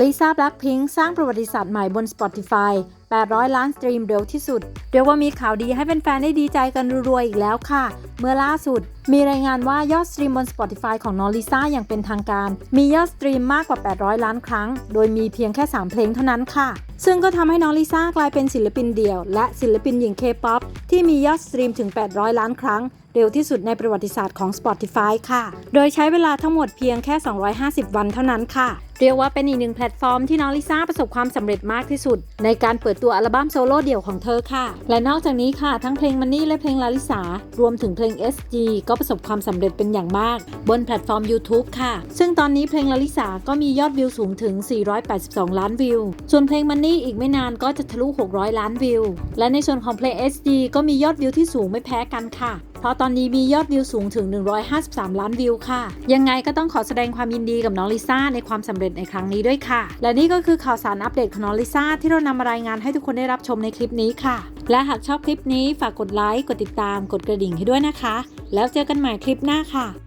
ลิซ่าแบล็คพิงค์สร้างประวัติศาสตร์ใหม่บน Spotify 800 ล้านสตรีมเร็วที่สุด เรียกว่ามีข่าวดีให้แฟนๆ ได้ดีใจกันรัวๆอีกแล้วค่ะ เมื่อล่าสุด มีรายงานว่ายอดสตรีมบน Spotify ของน้องลิซ่าอย่างเป็นทางการ มียอดสตรีมมากกว่า 800 ล้านครั้ง โดยมีเพียงแค่ 3 เพลงเท่านั้นค่ะ ซึ่งก็ทำให้น้องลิซ่ากลายเป็นศิลปินเดี่ยว และศิลปินหญิงเคป๊อปที่มียอดสตรีมถึง 800 ล้านครั้งเร็วที่สุดในประวัติศาสตร์ของ Spotify ค่ะ โดยใช้เวลาทั้งหมดเพียงแค่ 250 วันเท่านั้นค่ะเรียกว่าเป็นอีกหนึ่งแพลตฟอร์มที่น้องลิซ่าประสบความสำเร็จมากที่สุด ในการเปิดตัวอัลบั้มโซโล่เดี่ยวของเธอค่ะ และนอกจากนี้ค่ะ ทั้งเพลงมันนี่และเพลงลาลิสารวมถึงเพลง SG ก็ประสบความสำเร็จเป็นอย่างมาก บนแพลตฟอร์ม YouTube ค่ะ ซึ่งตอนนี้เพลงลาลิสาก็มียอดวิวสูงถึง 482 ล้านวิว ส่วนเพลงมันนี่อีกไม่นานก็จะทะลุ 600 ล้านวิว และในส่วนของเพลง SG ก็มียอดวิวที่สูงไม่แพ้กันค่ะ ราะตอนนี้มียอดวิวสูงถึง 153 ล้านวิวค่ะ ยังไงก็ต้องขอแสดงความยินดีกับน้องลิซ่าในความสำเร็จในครั้งนี้ด้วยค่ะ และนี่ก็คือข่าวสารอัปเดตของน้องลิซ่าที่เรานำมารายงานให้ทุกคนได้รับชมในคลิปนี้ค่ะ และหากชอบคลิปนี้ฝากกดไลค์ กดติดตาม กดกระดิ่งให้ด้วยนะคะ แล้วเจอกันใหม่คลิปหน้าค่ะ